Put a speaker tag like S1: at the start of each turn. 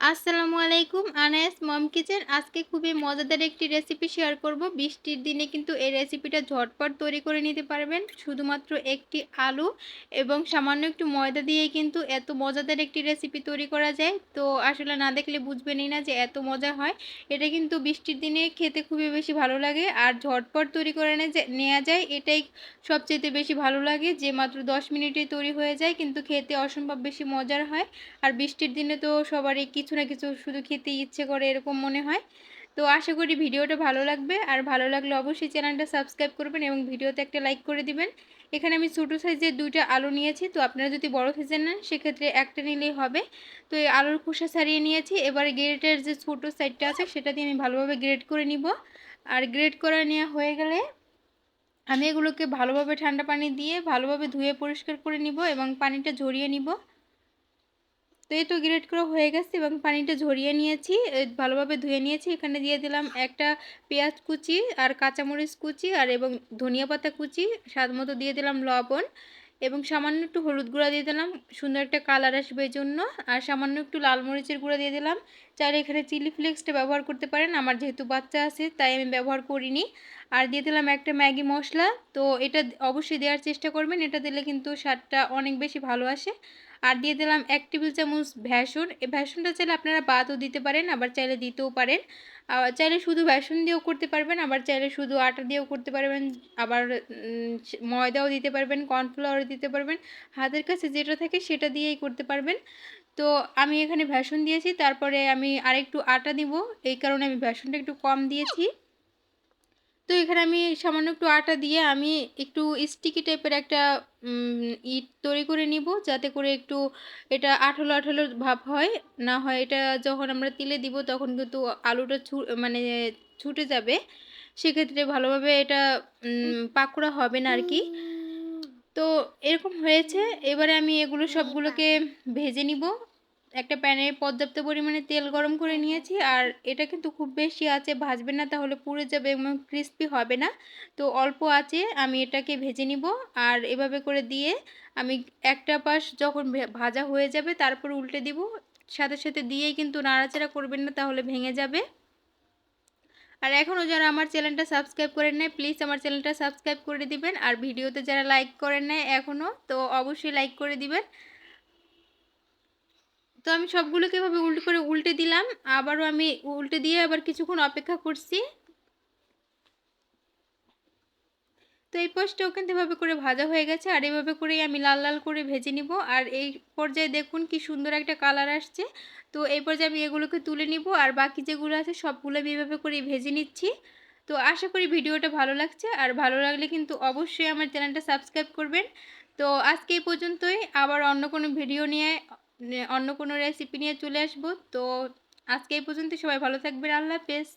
S1: আসসালামু আলাইকুম, আনায়াস মম কিচেন। আজকে খুবই মজাদার একটি রেসিপি শেয়ার করব। বৃষ্টির দিনে কিন্তু এই রেসিপিটা ঝটপট তৈরি করে নিতে পারবেন। শুধুমাত্র একটি আলু এবং সামান্য একটু ময়দা দিয়ে কিন্তু এত মজাদার একটি রেসিপি তৈরি করা যায়। তো আসলে না দেখলে বুঝবেনই না যে এত মজা হয়। এটা কিন্তু বৃষ্টির দিনে খেতে খুবই বেশি ভালো লাগে। আর ঝটপট তৈরি করে নেওয়া যায়, এটাই সবচেয়ে বেশি ভালো লাগে। যে মাত্র দশ মিনিটে তৈরি হয়ে যায়, কিন্তু খেতে অসম্ভব বেশি মজার হয়। আর বৃষ্টির দিনে তো সবারই কিছু না কিছু শুধু খেতে ইচ্ছে করে এরকম মনে হয়। তো আশা করি ভিডিওটা ভালো লাগবে। আর ভালো লাগলে অবশ্যই চ্যানেলটা সাবস্ক্রাইব করবেন এবং ভিডিওতে একটা লাইক করে দিবেন। এখানে আমি ছোটো সাইজের দুইটা আলু নিয়েছি। তো আপনারা যদি বড় সাইজের নেন, সেক্ষেত্রে একটা নিলেই হবে। তো এই আলুর খোসা ছাড়িয়ে নিয়েছি। এবারে গ্রেটের যে ছোটো সাইডটা আছে, সেটা দিয়ে আমি ভালোভাবে গ্রেড করে নিব। আর গ্রেড করা নেওয়া হয়ে গেলে আমি এগুলোকে ভালোভাবে ঠান্ডা পানি দিয়ে ভালোভাবে ধুয়ে পরিষ্কার করে নিব এবং পানিটা ঝরিয়ে নিব। তো এই তো গ্রেট করা হয়ে গেছে এবং পানিটা ঝরিয়ে নিয়েছি ভালোভাবে ধুয়ে নিয়েছি। এখানে দিয়ে দিলাম একটা পেঁয়াজ কুচি আর কাঁচামরিচ কুচি আর এবং ধনিয়া পাতা কুচি, স্বাদ মতো দিয়ে দিলাম লবণ এবং সামান্য একটু হলুদ গুঁড়া দিয়ে দিলাম, সুন্দর একটা কালার আসবে জন্য। আর সামান্য একটু লাল মরিচের গুঁড়া দিয়ে দিলাম। চাইলে এখানে চিলি ফ্লেক্সটা ব্যবহার করতে পারেন, আমার যেহেতু বাচ্চা আছে তাই আমি ব্যবহার করিনি। আর দিয়ে দিলাম একটা ম্যাগি মশলা। তো এটা অবশ্যই দেওয়ার চেষ্টা করবেন। এটা দিলে কিন্তু স্বাদটা অনেক বেশি ভালো আসে। আর দিয়ে দিলাম এক টেবিল চামচ ভ্যাসন এই ভ্যাসনটা চাইলে আপনারা বাদও দিতে পারেন, আবার চাইলে দিতেও পারেন। চাইলে শুধু ভ্যাসন দিয়েও করতে পারবেন, আবার চাইলে শুধু আটা দিয়েও করতে পারবেন, আবার ময়দাও দিতে পারবেন কর্নফ্লাওয়ার দিতে পারবেন। হাতের কাছে যেটা থাকে সেটা দিয়েই করতে পারবেন। তো আমি এখানে ভ্যাসন দিয়েছি, তারপরে আমি আরেকটু আটা দিব। এই কারণে আমি ভ্যাসনটা একটু কম দিয়েছি। তো এখানে আমি সামান্য একটু আটা দিয়ে আমি একটু স্টিকি টাইপের একটা ইট তৈরি করে নিব। যাতে করে একটু এটা আঠালো আঠালো ভাব হয়। না হয় এটা যখন আমরা তেলে দিব তখন কিন্তু আলুটা ছু মানে ছুটে যাবে। সেক্ষেত্রে ভালোভাবে এটা পাকোড়া হবে না আর কি তো এরকম হয়েছে। এবারে আমি এগুলো সবগুলোকে ভেজে নিব। একটা প্যানে পর্যাপ্ত পরিমাণে তেল গরম করে নিয়েছি আর এটা কিন্তু খুব বেশি আছে, ভাজবে না তাহলে পুড়ে যাবে এবং ক্রিস্পি হবে না। তো অল্প আছে, আমি এটাকে ভেজে নিব আর এভাবে করে দিয়ে আমি একটা পাশ যখন ভাজা হয়ে যাবে তারপর উল্টে দিব। সাথে সাথে দিয়েই কিন্তু নাড়াচাড়া করবেন না তাহলে ভেঙে যাবে। আর এখনও যারা আমার চ্যানেলটা সাবস্ক্রাইব করেন নেয় প্লিজ আমার চ্যানেলটা সাবস্ক্রাইব করে দিবেন। আর ভিডিওতে যারা লাইক করেন নেয় এখনও, তো অবশ্যই লাইক করে দিবেন। তো আমি সবগুলোকে এভাবে উল্টে করে উল্টে দিলাম। আবারও আমি উল্টে দিয়ে আবার কিছুক্ষণ অপেক্ষা করছি। তো এই পোস্টটা ওখান এভাবে করে ভাজা হয়ে গেছে। আর এভাবে করেই আমি লাল লাল করে ভেজে নিব। আর এই পর্যায়ে দেখুন কি সুন্দর একটা কালার আসছে। তো এই পর্যায়ে আমি এগুলোকে তুলে নিব। আর বাকি যেগুলো আছে সবগুলো আমি এভাবে করে ভেজে নিচ্ছি। তো আশা করি ভিডিওটা ভালো লাগছে। আর ভালো লাগলে কিন্তু অবশ্যই আমার চ্যানেলটা সাবস্ক্রাইব করবেন। তো আজকে এই পর্যন্তই। আবার অন্য কোনো ভিডিও নিয়ে অন্য কোনো রেসিপি নিয়ে চলে আসব। তো আজকে এই পর্যন্ত সবাই ভালো থাকবেন। আল্লাহ হাফেজ।